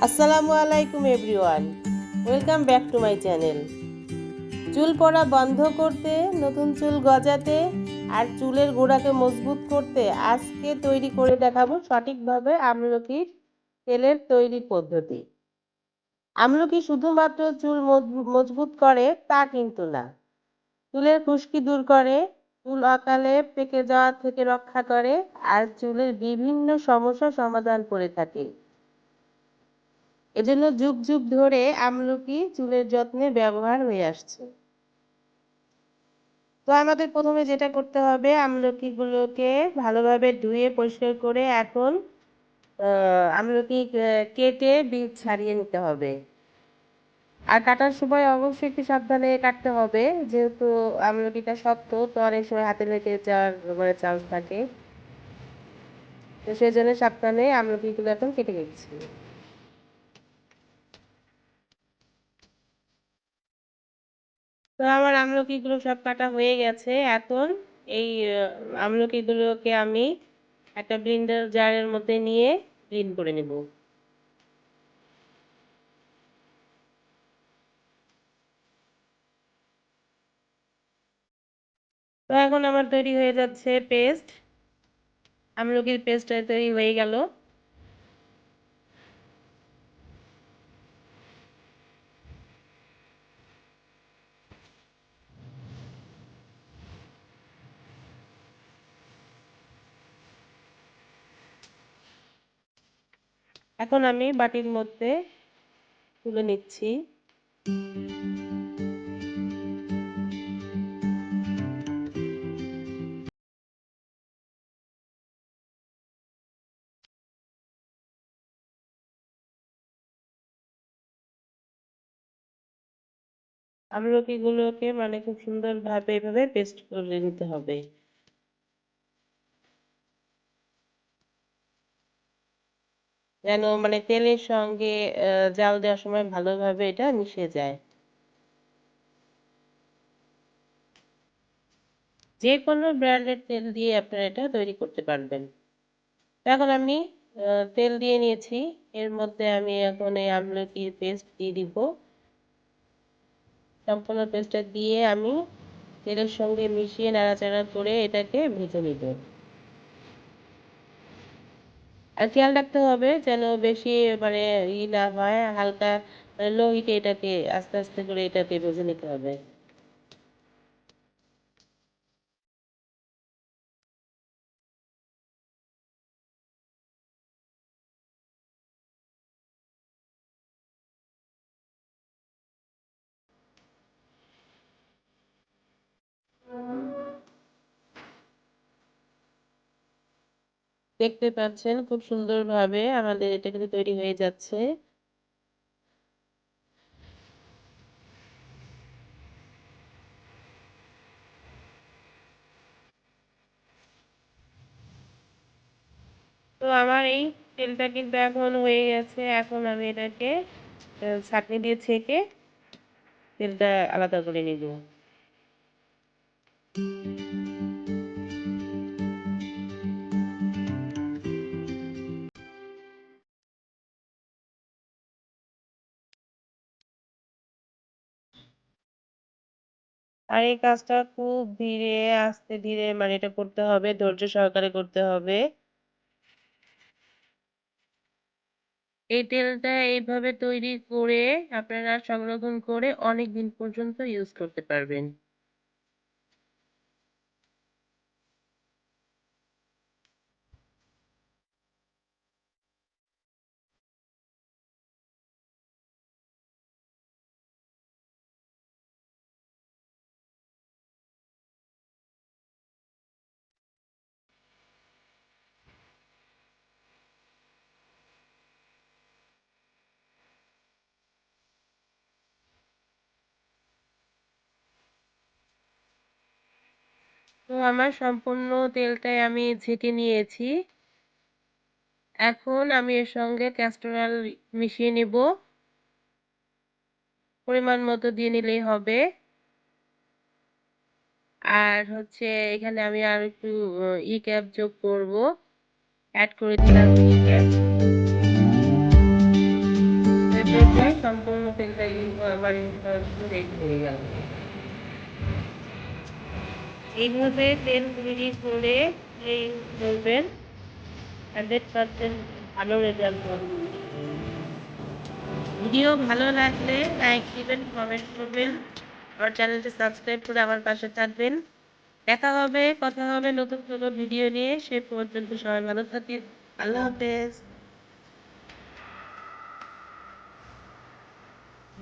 আসসালামু আলাইকুম, everyone. Welcome back to my channel. চুল পড়া বন্ধ করতে, নতুন চুল গজাতে, আর চুলের গোড়াকে মজবুত করতে আজকে তৈরি করে দেখাবো সঠিকভাবে আমলকির তেলের তৈরির পদ্ধতি। আমলকি শুধুমাত্র চুল মজবু- মজবুত করে তা কিন্তু না। চুলের খুশকি দূর করে চুল অকালে পেকে যাওয়া থেকে রক্ষা করে আর চুলের বিভিন্ন সমস্যা সমাধান করে থাকে। এজন্য যুগ যুগ ধরে আমলকি চুলের যত্নে ব্যবহার হয়ে আসছে। তো আমাদের প্রথমে যেটা করতে হবে, আমলকিগুলোকে ভালোভাবে ধুয়ে পরিষ্কার করে এখন আমলকি কেটে বীজ ছাড়িয়ে নিতে হবে। আর কাটার সময় অবশ্যই একটু সাবধানে কাটতে হবে। যেহেতু আমলকিটা শক্ত, তো অনেক সময় হাতে লেগে যাওয়ার মানে চান্স থাকে। তো সেই জন্য সাবধানে আমলকিগুলো এখন কেটে গেছি তো আমার আমলকিগুলো সব কাটা হয়ে গেছে। এখন এই আমলকিগুলোকে আমি একটা ব্লিন্ডার জারের মধ্যে নিয়ে ব্লিন্ড করে নেব। তো এখন আমার তৈরি হয়ে যাচ্ছে পেস্ট। আমলকির পেস্টটা তৈরি হয়ে গেল। এখন আমি বাটির মধ্যে তুলে নিচ্ছি। আমলকিগুলোকে মানে খুব সুন্দরভাবে এভাবে পেস্ট করে নিতে হবে। যেন মানে তেলের সঙ্গে জাল দেওয়ার সময় ভালোভাবে এটা মিশে যায়। যে কোনো ব্র্যান্ডের তেল দিয়ে আপনারা এটা তৈরি করতে পারবেন। এখন আমি তেল দিয়ে নিয়েছি। এর মধ্যে আমি এখন এই আমলকির পেস্ট দিয়ে দিব। সম্পূর্ণ পেস্টটা দিয়ে আমি তেলের সঙ্গে মিশিয়ে নাড়াচাড়া করে এটাকে ভেজে নিব। আর খেয়াল রাখতে হবে যেন বেশি মানে ই না হয়, হালকা লো হিটে এটাকে আস্তে আস্তে করে এটাকে ভেজে নিতে হবে। দেখতে পাচ্ছেন খুব সুন্দরভাবে আমাদের এটা কিন্তু তৈরি হয়ে যাচ্ছে। তো আমার এই তেলটা কিন্তু এখন হয়ে গেছে, এখন আমি এটাকে ছাঁকনি দিয়ে ছেঁকে তেলটা আলাদা করে নিব। আর এই কাজটা খুব ধীরে আস্তে ধীরে মানে এটা করতে হবে, ধৈর্য সহকারে করতে হবে। এই তেলটা এইভাবে তৈরি করে আপনারা সংরক্ষণ করে অনেক দিন পর্যন্ত ইউজ করতে পারবেন। তো আমার সম্পূর্ণ তেলটাই আমি ছেঁকে নিয়েছি। এখন আমি এর সঙ্গে ক্যাস্টর অয়েল মিশিয়ে নেব। পরিমাণ মতো দিয়ে নিলেই হবে। আর হচ্ছে এখানে আমি আর একটু ই ক্যাপ যোগ করব। অ্যাড করে দিলাম ই ক্যাপ সম্পূর্ণ তেলটা রেডি হয়ে গেল। এইভাবে তেল তৈরি করে এই করবেন হান্ড্রেড পার্সেন্ট ভালো রেজাল্ট পাবেন ভিডিও ভালো লাগলে লাইক দিবেন কমেন্ট করবেন। আমার চ্যানেলটি সাবস্ক্রাইব করে আমার পাশে থাকবেন। দেখা হবে, কথা হবে নতুন কোনো ভিডিও নিয়ে। সে পর্যন্ত সবাই ভালো থাকেন আল্লাহ হাফেজ।